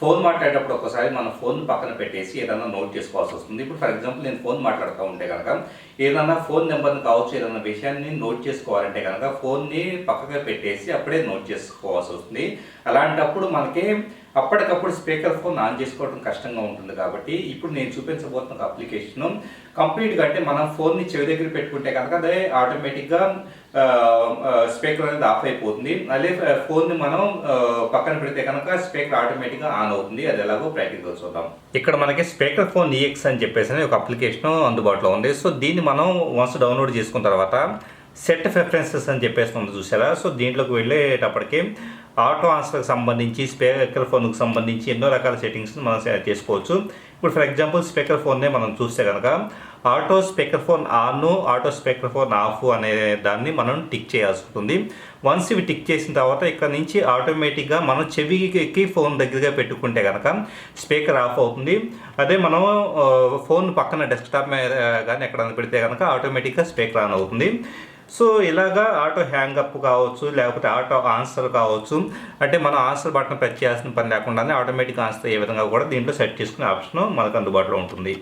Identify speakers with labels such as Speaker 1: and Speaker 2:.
Speaker 1: Phone మాట్లాడేటప్పుడు ఒకసారి మన ఫోన్ పక్కన పెట్టేసి ఏదైనా నోట్ చేసుకోవాల్సి వస్తుంది. ఇప్పుడు ఫర్ ఎగ్జాంపుల్ నేను ఫోన్ మాట్లాడుతూ ఉంటే కనుక ఏదైనా ఫోన్ నెంబర్ని కావచ్చు ఏదైనా విషయాన్ని నోట్ చేసుకోవాలంటే కనుక ఫోన్ని పక్కగా పెట్టేసి అప్పుడే నోట్ చేసుకోవాల్సి వస్తుంది. అలాంటప్పుడు మనకి అప్పటికప్పుడు స్పీకర్ ఫోన్ ఆన్ చేసుకోవడం కష్టంగా ఉంటుంది కాబట్టి ఇప్పుడు నేను చూపించబోతున్న ఒక అప్లికేషన్ కంప్లీట్గా అంటే మనం ఫోన్ని చెవి దగ్గర పెట్టుకుంటే కనుక అదే ఆటోమేటిక్గా స్పీకర్ అనేది ఆఫ్ అయిపోతుంది. అదే ఫోన్ని మనం పక్కన పెడితే కనుక స్పీకర్ ఆటోమేటిక్గా ఆన్ అవుతుంది. అది ఎలాగో ప్రాక్టికల్ చూద్దాం. ఇక్కడ మనకి స్పీకర్ ఫోన్ ఈఎక్స్ అని చెప్పేసి ఒక అప్లికేషన్ అందుబాటులో ఉంది. సో దీన్ని మనం వన్స్ డౌన్లోడ్ చేసుకున్న తర్వాత సెట్ ప్రిఫరెన్సెస్ అని చెప్పేసి ఉంది చూసారా? సో దీంట్లోకి వెళ్ళేటప్పటికి ఆటో ఆన్సర్కి సంబంధించి స్పీకర్ ఫోన్కి సంబంధించి ఎన్నో రకాల సెట్టింగ్స్ని మనం చేసుకోవచ్చు. ఇప్పుడు ఫర్ ఎగ్జాంపుల్ స్పీకర్ ఫోన్నే మనం చూస్తే కనుక auto speaker phone on auto speaker phone off అనే దాన్ని మనం టిక్ చేయాల్సి ఉంటుంది. వన్స్ ఇవి టిక్ చేసిన తర్వాత ఇక్కడ నుంచి ఆటోమేటిక్గా మనం చెవికి ఫోన్ దగ్గరగా పెట్టుకుంటే కనుక స్పీకర్ ఆఫ్ అవుతుంది. అదే మనం ఫోన్ పక్కన డెస్క్టాప్ మీద కానీ ఎక్కడైనా పెడితే కనుక ఆటోమేటిక్గా స్పీకర్ ఆన్ అవుతుంది. సో ఇలాగా ఆటో హ్యాంగప్ కావచ్చు లేకపోతే ఆటో ఆన్సర్ కావచ్చు అంటే మనం ఆన్సర్ బటన్ ప్రెస్ చేయాల్సిన పని లేకుండానే ఆటోమేటిక్ ఆన్సర్ ఏ విధంగా కూడా దీంట్లో సెట్ చేసుకునే ఆప్షన్ మనకు అందుబాటులో ఉంటుంది.